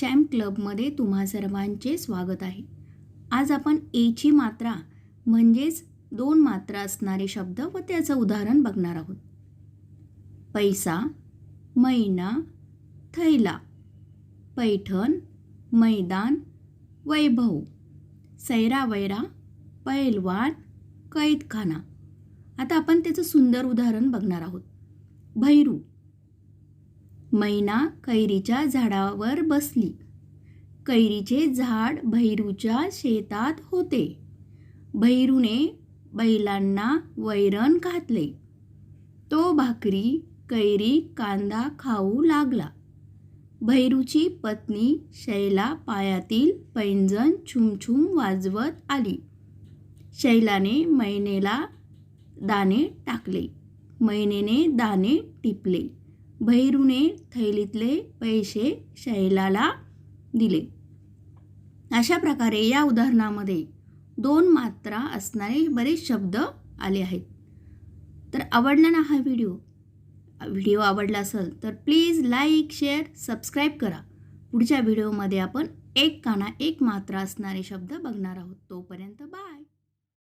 Champ क्लबमध्ये तुम्हा सर्वांचे स्वागत आहे. आज आपण एची मात्रा म्हणजेच दोन मात्रा असणारे शब्द व त्याचं उदाहरण बघणार आहोत. पैसा मैना थैला पैठण मैदान वैभव सैरावैरा पैलवान कैदखाना. आता आपण त्याचं सुंदर उदाहरण बघणार आहोत. भैरू मैना कैरीच्या झाडावर बसली. कैरीचे झाड भैरूच्या शेतात होते. भैरूने बैलांना वैरण घातले. तो भाकरी कैरी कांदा खाऊ लागला. भैरूची पत्नी शैला पायातील पैंजण छुमछुम वाजवत आली. शैलाने मैनेला दाणे टाकले. मैनेने दाणे टिपले. भैरूने थैलीतले पैसे शैलाला दिले. अशा प्रकारे या उदाहरणामध्ये दोन मात्रा असणारे बरेच शब्द आले आहेत. तर आवडला ना हा व्हिडिओ? व्हिडिओ आवडला असेल तर प्लीज लाईक शेअर सबस्क्राईब करा. पुढच्या व्हिडिओमध्ये आपण एक काना एक मात्रा असणारे शब्द बघणार आहोत. तोपर्यंत बाय